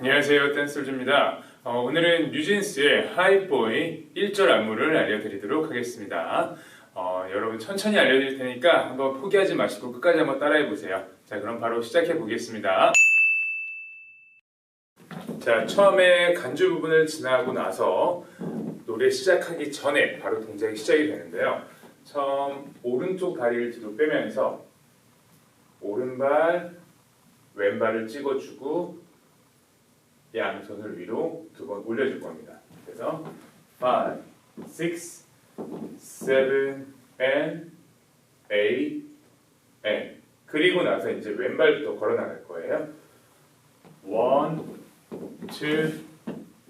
안녕하세요 댄솔즈입니다. 어, 오늘은 뉴진스의 하이보이 1절 안무를 알려드리도록 하겠습니다. 어, 여러분 천천히 알려드릴 테니까 한번 포기하지 마시고 끝까지 한번 따라해보세요. 자 그럼 바로 시작해 보겠습니다. 자 처음에 간주 부분을 지나고 나서 노래 시작하기 전에 바로 동작이 시작이 되는데요. 처음 오른쪽 다리를 뒤로 빼면서 오른발 왼발을 찍어주고 양손을 위로 두 번 올려줄 겁니다. 그래서 5, 6, 7, and 8, and 그리고 나서 이제 왼발부터 걸어 나갈 거예요. 1, 2,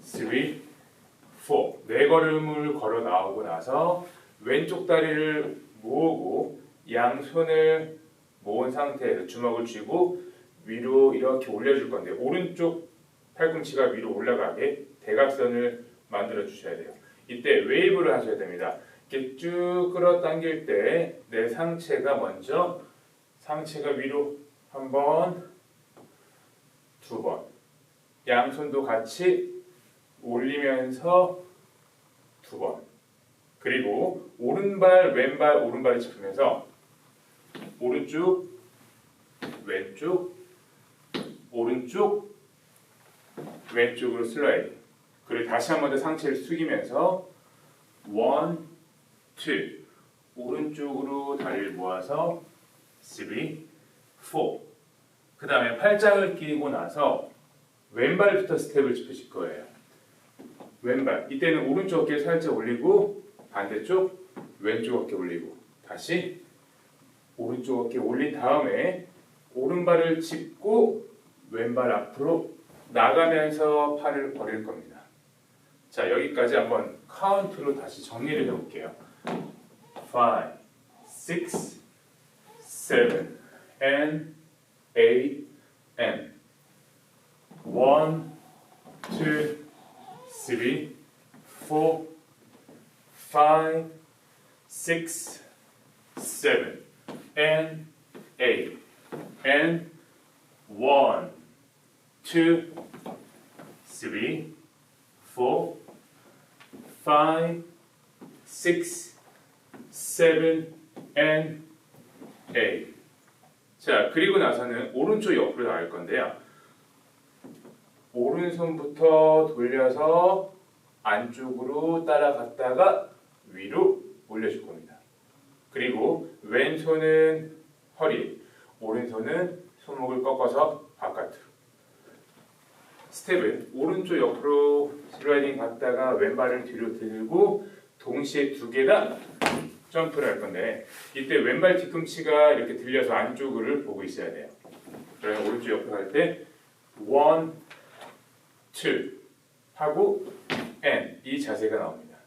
3, 4. 네 걸음을 걸어 나오고 나서 왼쪽 다리를 모으고 양손을 모은 상태에서 주먹을 쥐고 위로 이렇게 올려줄 건데 오른쪽 팔꿈치가 위로 올라가게 대각선을 만들어 주셔야 돼요. 이때 웨이브를 하셔야 됩니다. 이렇게 쭉 끌어당길 때 내 상체가 먼저 상체가 위로 한 번, 두 번, 양손도 같이 올리면서 두 번, 그리고 오른발, 왼발, 오른발을 짚으면서 오른쪽, 왼쪽, 오른쪽, 왼쪽으로 슬라이드. 그리고 다시 한 번 더 상체를 숙이면서 원, 투. 오른쪽으로 다리를 모아서 3, 4. 그 다음에 팔짱을 끼고 나서 왼발부터 스텝을 짚으실 거예요. 왼발. 이때는 오른쪽 어깨 살짝 올리고 반대쪽 왼쪽 어깨 올리고 다시 오른쪽 어깨 올린 다음에 오른발을 짚고 왼발 앞으로 나가면서 팔을 벌릴 겁니다. 자, 여기까지 한번 카운트로 다시 정리를 해볼게요. 5, 6, 7, and 8, and 1, 2, 3, 4, 5, 6, 7, and 8, and 1, two, three, four, five, six, seven, and eight. 자, 그리고 나서는 오른쪽 옆으로 나갈 건데요. 오른손부터 돌려서 안쪽으로 따라갔다가 위로 올려줄 겁니다. 그리고 왼손은 허리, 오른손은 손목을 꺾어서 바깥으로. 스텝은 오른쪽 옆으로 슬라이딩 갔다가 왼발을 뒤로 들고 동시에 두 개다 점프를 할 건데 이때 왼발 뒤꿈치가 이렇게 들려서 안쪽을 보고 있어야 돼요. 그러면 오른쪽 옆으로 갈때 one, two 하고 and 이 자세가 나옵니다.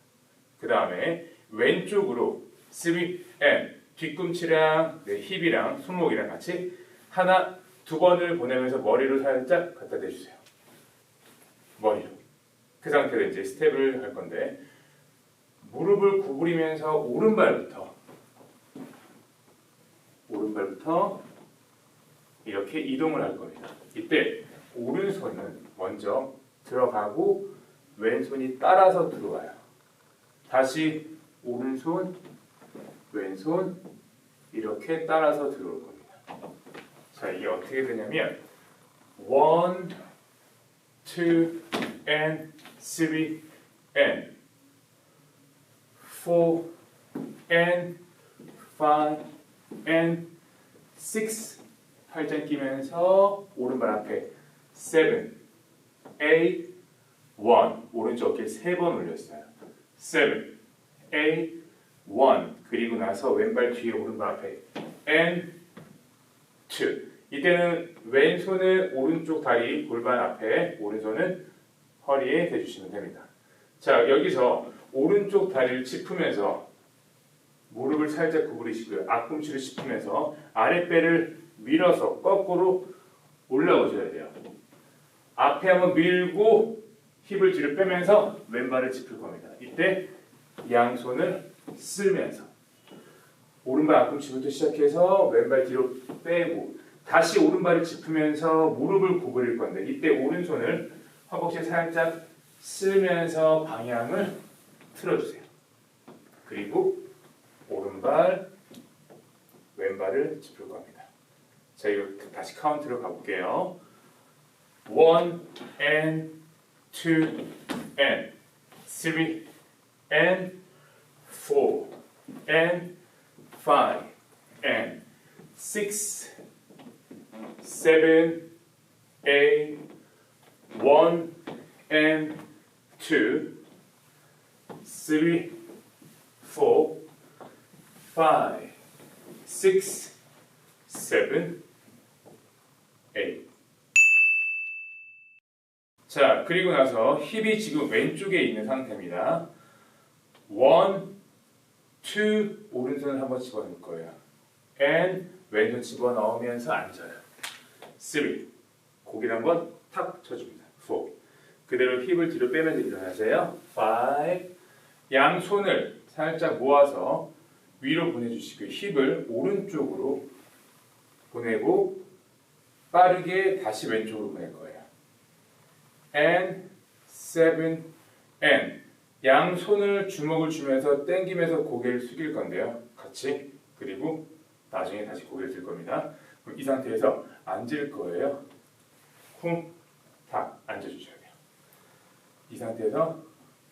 그 다음에 왼쪽으로 three and 뒤꿈치랑 네, 힙이랑 손목이랑 같이 하나 두 번을 보내면서 머리를 살짝 갖다 대주세요. 머리로. 그 상태로 이제 스텝을 할 건데 무릎을 구부리면서 오른발부터 오른발부터 이렇게 이동을 할 겁니다. 이때 오른손은 먼저 들어가고 왼손이 따라서 들어와요. 다시 오른손, 왼손 이렇게 따라서 들어올 겁니다. 자, 이게 어떻게 되냐면 원, two, and three, and four, and five, and six. 팔짱 끼면서 오른발 앞에 seven, eight, one. 오른쪽 어깨 세 번 올렸어요. seven, eight, one. 그리고 나서 왼발 뒤에 오른발 앞에 and two. 이때는 왼손을 오른쪽 다리 골반 앞에 오른손은 허리에 대주시면 됩니다. 자 여기서 오른쪽 다리를 짚으면서 무릎을 살짝 구부리시고요. 앞꿈치를 짚으면서 아랫배를 밀어서 거꾸로 올라오셔야 돼요. 앞에 한번 밀고 힙을 뒤로 빼면서 왼발을 짚을 겁니다. 이때 양손을 쓸면서 오른발 앞꿈치부터 시작해서 왼발 뒤로 빼고 다시 오른발을 짚으면서 무릎을 구부릴 건데 이때 오른손을 허벅지에 살짝 쓸면서 방향을 틀어주세요. 그리고 오른발, 왼발을 짚을 겁니다. 자, 이거 다시 카운트로 가볼게요. One and two and three and four and five and six, seven, eight, one and two, three, four, five, six, seven, eight. 자, 그리고 나서 힙이 지금 왼쪽에 있는 상태입니다. one, two, 오른손을 한번 집어넣을 거예요. and 왼손 집어넣으면서 앉아요. Three, 고기를 한번 탁 쳐줍니다. four, 그대로 힙을 뒤로 빼면서 일어나세요. five, 양손을 살짝 모아서 위로 보내주시고 힙을 오른쪽으로 보내고 빠르게 다시 왼쪽으로 보낼 거예요. and seven and 양손을 주먹을 주면서 당기면서 고개를 숙일 건데요. 같이 그리고 나중에 다시 고개를 들 겁니다. 이 상태에서 앉을 거예요. 쿵탁 앉아주셔야 돼요. 이 상태에서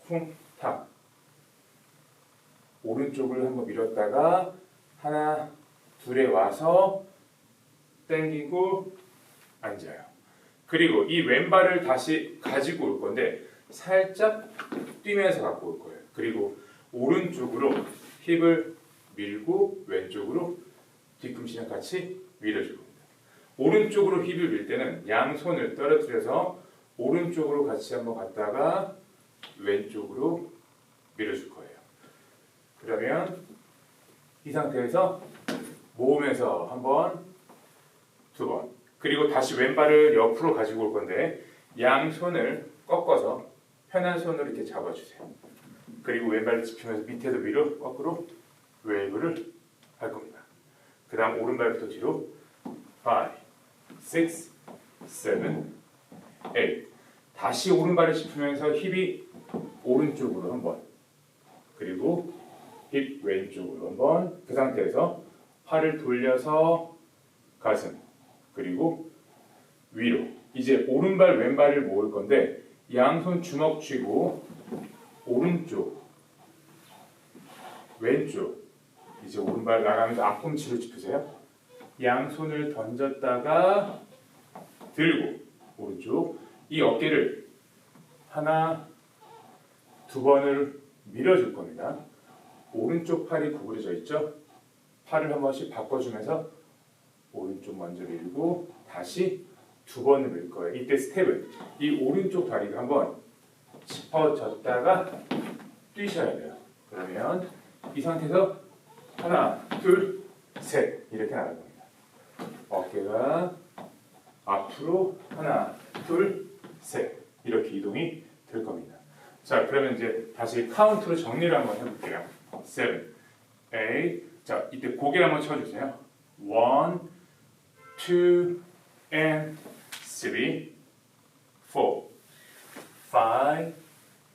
쿵탁 오른쪽을 한번 밀었다가 하나 둘에 와서 당기고 앉아요. 그리고 이 왼발을 다시 가지고 올 건데 살짝 뛰면서 갖고 올 거예요. 그리고 오른쪽으로 힙을 밀고 왼쪽으로 뒤꿈치랑 같이 밀어줄 겁니다. 오른쪽으로 힙을 밀 때는 양손을 떨어뜨려서 오른쪽으로 같이 한번 갔다가 왼쪽으로 밀어줄 거예요. 그러면 이 상태에서 모으면서 한 번, 두 번, 그리고 다시 왼발을 옆으로 가지고 올 건데 양손을 꺾어서 편한 손으로 이렇게 잡아주세요. 그리고 왼발을 짚으면서 밑에서 위로 거꾸로 웨이브를 할 겁니다. 그 다음 오른발부터 뒤로 5, 6, 7, 8 다시 오른발을 짚으면서 힙이 오른쪽으로 한번. 그리고 힙 왼쪽으로 한번. 그 상태에서 팔을 돌려서 가슴. 그리고 위로. 이제 오른발 왼발을 모을 건데 양손 주먹 쥐고 오른쪽 왼쪽 이제 오른발 나가면서 앞꿈치를 짚으세요 양손을 던졌다가 들고 오른쪽 이 어깨를 하나 두 번을 밀어줄 겁니다 오른쪽 팔이 구부려져 있죠 팔을 한 번씩 바꿔주면서 오른쪽 먼저 밀고 다시 두 번을 밀 거예요. 이때 스텝은 이 오른쪽 다리가 한번 짚어졌다가 뛰셔야 돼요. 그러면 이 상태에서 하나, 둘, 셋 이렇게 나갈 겁니다. 어깨가 앞으로 하나, 둘, 셋 이렇게 이동이 될 겁니다. 자, 그러면 이제 다시 카운트로 정리를 한번 해볼게요. 7, 8, 자, 이때 고개를 한번 쳐주세요. 1, two, and three, four, five,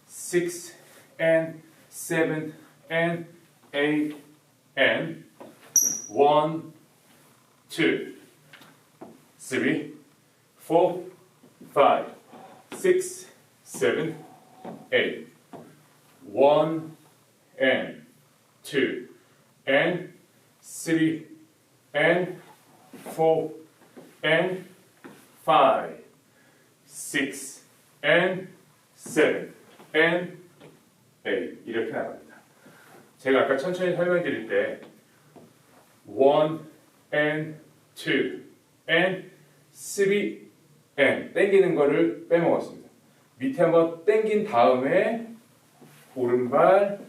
six, and seven, and eight, and one, two, three, four, five, six, seven, eight, one, and two, and three, and four, and five, six, and seven, and eight. 이렇게 제가 아까 천천히 설명드릴 때 one, and two, and three, and 땡기는 거를 빼먹었습니다. 밑에 한번 땡긴 다음에 오른발,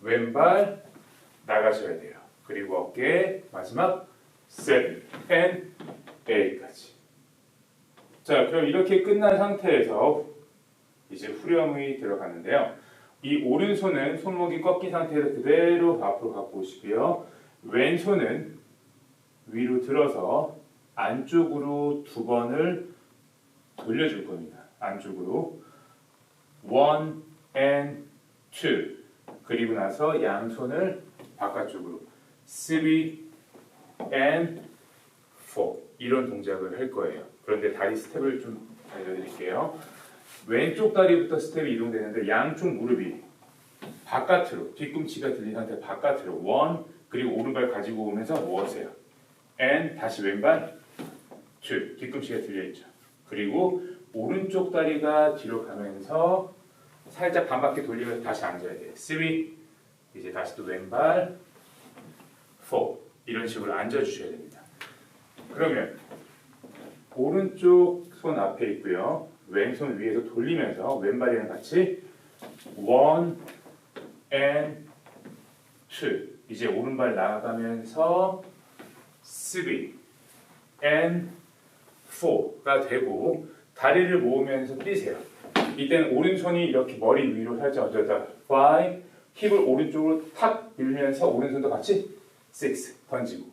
왼발 나가셔야 돼요. 그리고 어깨 마지막 seven, and A까지. 자, 그럼 이렇게 끝난 상태에서 이제 후렴이 들어가는데요. 이 오른손은 손목이 꺾인 상태에서 그대로 앞으로 갖고 오시고요. 왼손은 위로 들어서 안쪽으로 두 번을 돌려줄 겁니다. 안쪽으로 one and two 그리고 나서 양손을 바깥쪽으로 three and four 이런 동작을 할 거예요. 그런데 다리 스텝을 좀 알려드릴게요. 왼쪽 다리부터 스텝이 이동되는데 양쪽 무릎이 바깥으로 뒤꿈치가 들린 상태 바깥으로 one 그리고 오른발 가지고 오면서 모으세요. and 다시 왼발 two 뒤꿈치가 들려 있죠. 그리고 오른쪽 다리가 뒤로 가면서 살짝 반바퀴 돌리면서 다시 앉아야 돼요. three 이제 다시 또 왼발 four 이런 식으로 앉아 주셔야 됩니다. 그러면 오른쪽 손 앞에 있고요. 왼손 위에서 돌리면서 왼발이랑 같이 one and two 이제 오른발 나가면서 three and four가 되고 다리를 모으면서 뛰세요. 이때는 오른손이 이렇게 머리 위로 살짝 얹었다 five 힙을 오른쪽으로 탁 밀면서 오른손도 같이 six 던지고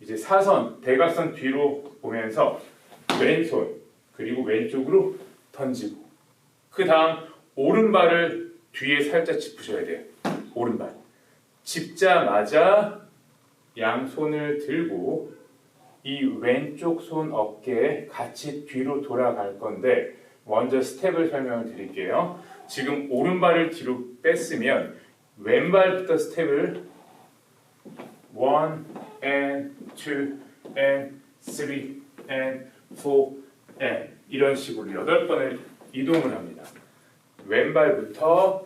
이제 사선 대각선 뒤로 보면서 왼손 그리고 왼쪽으로 던지고 그 다음 오른발을 뒤에 살짝 짚으셔야 돼요. 오른발 짚자마자 양손을 들고 이 왼쪽 손 어깨에 같이 뒤로 돌아갈 건데 먼저 스텝을 설명을 드릴게요. 지금 오른발을 뒤로 뺐으면 왼발부터 스텝을 one and two and three and four and 이런 식으로 여덟 번을 이동을 합니다. 왼발부터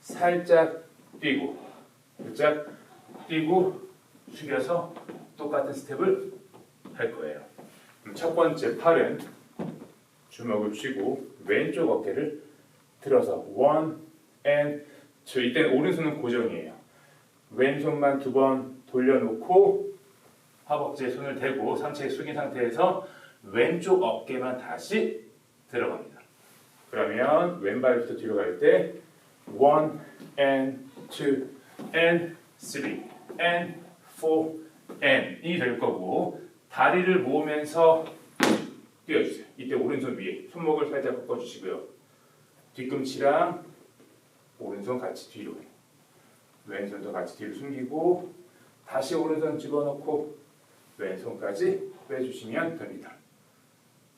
살짝 뛰고 살짝 뛰고 숙여서 똑같은 스텝을 할 거예요. 첫 번째 팔은 주먹을 쥐고 왼쪽 어깨를 들어서 one and two 이때는 오른손은 고정이에요. 왼손만 두 번 돌려놓고 허벅지에 손을 대고 상체 숙인 상태에서 왼쪽 어깨만 다시 들어갑니다. 그러면 왼발부터 뒤로 갈 때 one and two and three and four and 이될 거고 다리를 모으면서 뛰어주세요. 이때 오른손 위에 손목을 살짝 꺾어주시고요. 뒤꿈치랑 오른손 같이 뒤로 왼손도 같이 뒤로 숨기고 다시 오른손 집어넣고 왼손까지 빼주시면 됩니다.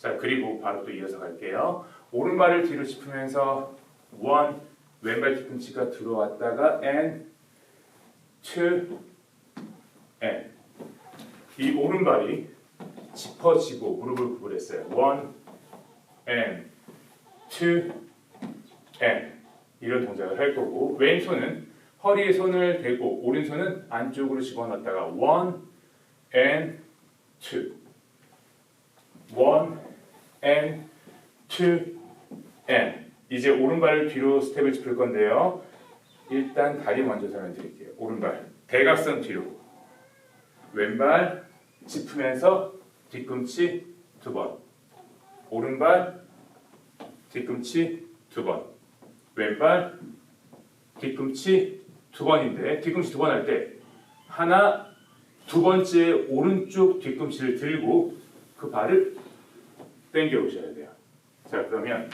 자 그리고 바로 또 이어서 갈게요. 오른발을 뒤로 짚으면서 one 왼발 뒤꿈치가 들어왔다가 and two and 이 오른발이 짚어지고 무릎을 구부렸어요. one and 이런 동작을 할 거고 왼손은 허리에 손을 대고 오른손은 안쪽으로 집어넣었다가 one and and and 이제 오른발을 뒤로 스텝을 짚을 건데요. 일단 다리 먼저 설명드릴게요. 오른발. 대각선 뒤로. 왼발 짚으면서 뒤꿈치 두 번. 오른발 뒤꿈치 두 번. 왼발 뒤꿈치 두 번인데 뒤꿈치 두 번 할 때 하나 두 번째 오른쪽 뒤꿈치를 들고 그 발을 당겨 오셔야 돼요. 자 그러면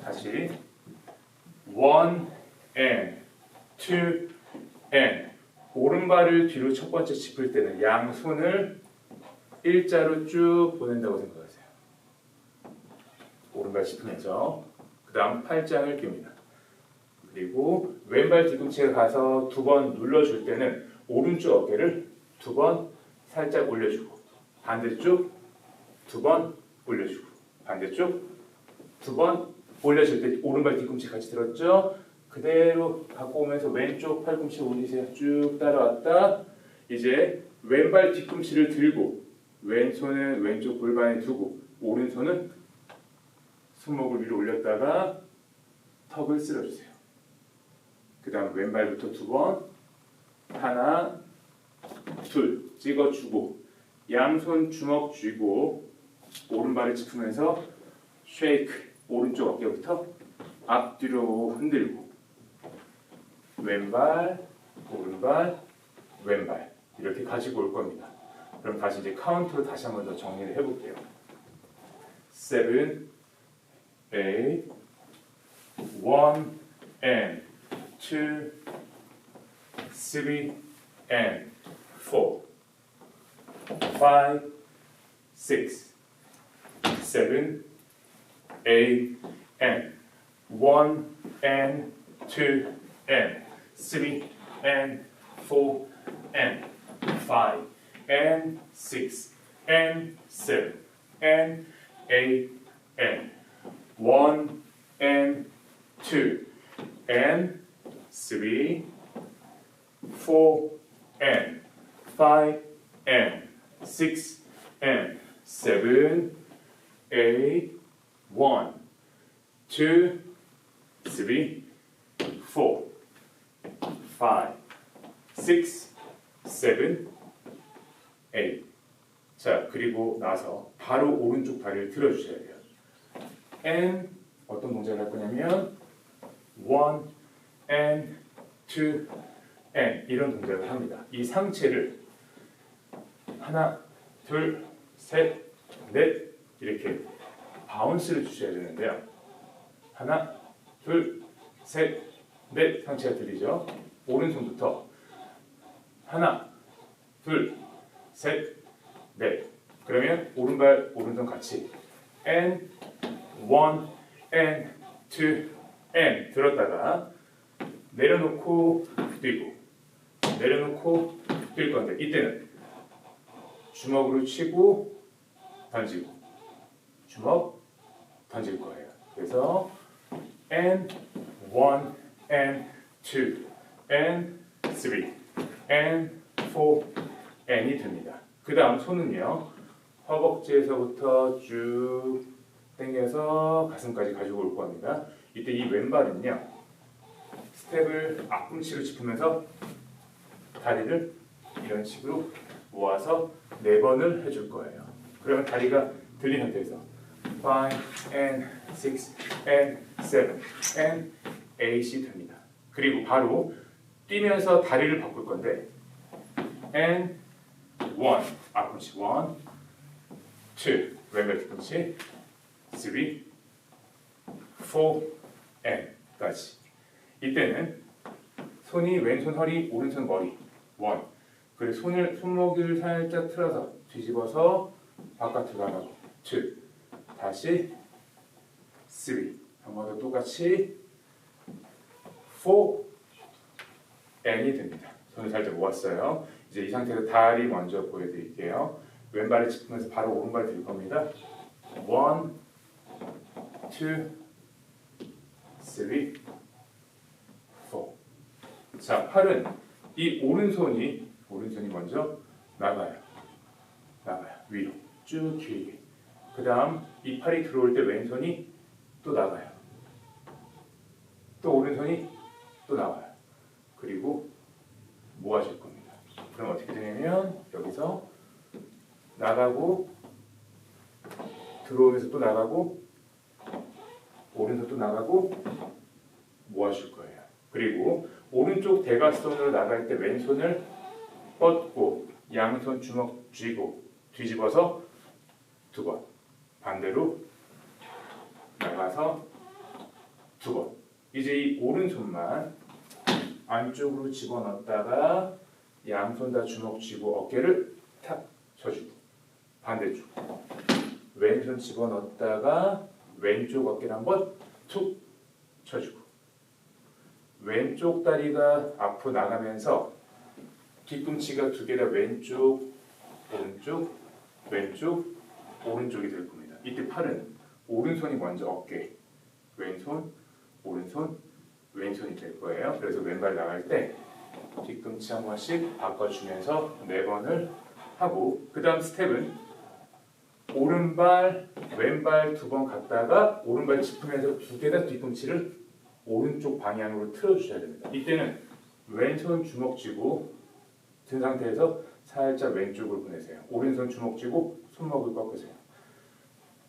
다시 one and two and 오른발을 뒤로 첫 번째 짚을 때는 양손을 일자로 쭉 보낸다고 생각하세요. 오른발 짚으면서 그 다음 팔짱을 낍니다. 그리고 왼발 뒤꿈치가 가서 두 번 눌러줄 때는 오른쪽 어깨를 두 번 살짝 올려주고 반대쪽 두 번 올려주고 반대쪽 두 번 올려줄 때 오른발 뒤꿈치 같이 들었죠? 그대로 갖고 오면서 왼쪽 팔꿈치 올리세요. 쭉 따라왔다. 이제 왼발 뒤꿈치를 들고 왼손은 왼쪽 골반에 두고 오른손은 손목을 위로 올렸다가 턱을 쓸어주세요. 그 다음 왼발부터 두 번 하나 둘 찍어주고 양손 주먹 쥐고 오른발을 짚으면서 쉐이크 오른쪽 어깨부터 앞뒤로 흔들고 왼발 오른발 왼발 이렇게 가지고 올 겁니다. 그럼 다시 이제 카운트로 다시 한번 더 정리를 해볼게요. seven, eight, one, and two, three, and four, five, six, 7 a, n, 1 n, 2 n, 3 n, 4 n, 5 n, 6 n, 7 and 8 and 1 n, 2 n, 3 4 n, 5 n, 6 n, 7 eight, one, two, three, four, five, six, seven, eight. 자, 그리고 나서 바로 오른쪽 다리를 들어주셔야 돼요. and 어떤 동작을 할 거냐면 one and two and 이런 동작을 합니다. 이 상체를 하나, 둘, 셋, 넷 이렇게 바운스를 주셔야 되는데요. 하나, 둘, 셋, 넷 상체가 들리죠? 오른손부터 하나, 둘, 셋, 넷. 그러면 오른발, 오른손 같이 and one and two and 들었다가 내려놓고 뛰고 내려놓고 뛸 건데 이때는 주먹으로 치고 던지고 주먹 던질 거예요. 그래서 and one and two and three and four and이 됩니다. 그 다음 손은요 허벅지에서부터 쭉 당겨서 가슴까지 가지고 올 겁니다. 이때 이 왼발은요 스텝을 앞꿈치로 짚으면서 다리를 이런 식으로 모아서 네 번을 해줄 거예요. 그러면 다리가 들린 상태에서 5 and 6 and 7 and 8이 됩니다. 그리고 바로 뛰면서 다리를 바꿀 건데 and 1 앞꿈치 1 2 왼발 뒤꿈치 3 4 and 까지. 이때는 손이 왼손 허리 오른손 머리 1 그리고 손을 손목을 살짝 틀어서 뒤집어서 바깥으로 나가고 2 다시 3 한번더 똑같이 4 N이 됩니다. 손을 살짝 모았어요. 이제 이 상태에서 다리 먼저 보여드릴게요. 왼발을 짚으면서 바로 오른발 들 겁니다. 1 2 3 4 자, 팔은 이 오른손이 오른손이 먼저 나가요. 나가요. 위로 쭉 길게. 그 다음 이 팔이 들어올 때 왼손이 또 나가요. 또 오른손이 또 나와요. 그리고 모아줄 겁니다. 그럼 어떻게 되냐면 여기서 나가고 들어오면서 또 나가고 오른손 또 나가고 모아줄 거예요. 그리고 오른쪽 대각선으로 나갈 때 왼손을 뻗고 양손 주먹 쥐고 뒤집어서 두 번. 반대로 나가서 두 번. 이제 이 오른손만 안쪽으로 집어넣었다가 양손 다 주먹 쥐고 어깨를 탁 쳐주고 반대쪽 왼손 집어넣었다가 왼쪽 어깨를 한번 툭 쳐주고 왼쪽 다리가 앞으로 나가면서 뒤꿈치가 두 개 다 왼쪽 오른쪽 왼쪽 오른쪽이 될 겁니다. 이때 팔은 오른손이 먼저 어깨 왼손 오른손 왼손이 될 거예요. 그래서 왼발 나갈 때 뒤꿈치 한 번씩 바꿔주면서 네 번을 하고 그 다음 스텝은 오른발 왼발 두 번 갔다가 오른발 짚으면서 두 개 다 뒤꿈치를 오른쪽 방향으로 틀어주셔야 됩니다. 이때는 왼손 주먹 쥐고 든 상태에서 살짝 왼쪽으로 보내세요. 오른손 주먹 쥐고 손목을 꺾으세요.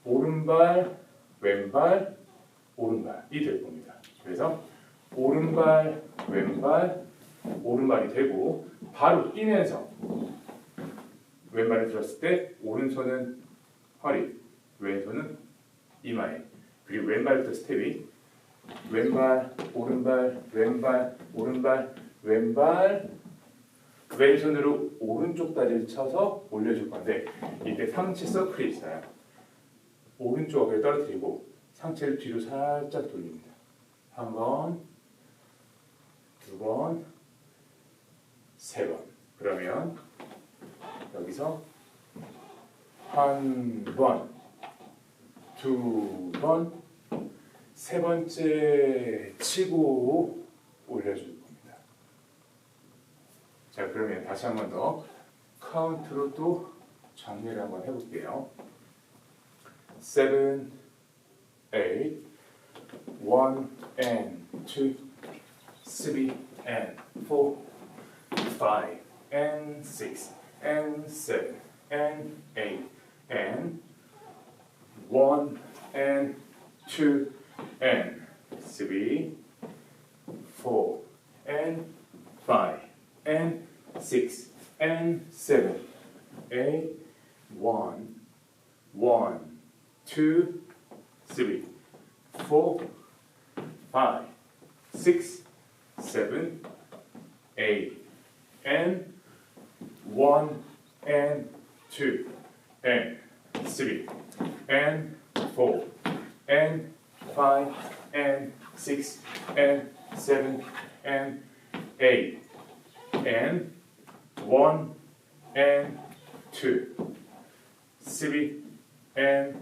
오른발 왼발 오른발이 될 겁니다. 그래서 오른발 왼발 오른발이 되고 바로 뛰면서 왼발을 들었을 때 오른손은 허리, 왼손은 이마에. 그리고 왼발부터 스텝이 왼발, 오른발, 왼발, 오른발, 왼발, 왼손으로 오른쪽 다리를 쳐서 올려줄 건데 이때 상체 서클이 있어요. 오른쪽 어깨를 떨어뜨리고 상체를 뒤로 살짝 돌립니다. 한 번, 두 번, 세 번. 그러면 여기서 한 번, 두 번, 세 번째 치고 올려줄 겁니다. 자, 그러면 다시 한 번 더 카운트로 또 정리를 한번 해볼게요. Seven, eight, one and two, three and four, five and six and seven and eight and one and two and three, four and five and six and seven, eight, one, one, two, three, four, five, six, seven, eight, and one and two and three and four and five and six and seven and eight and one and two three and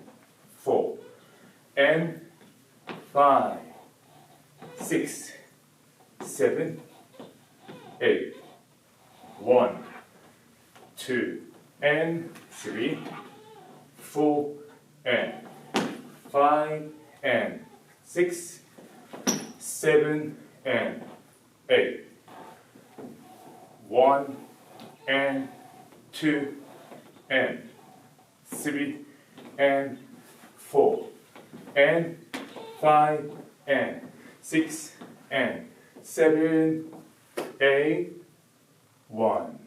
and five six seven eight. One two and three. Four and five and six seven and eight. One and two and three and four and five and six and seven eight one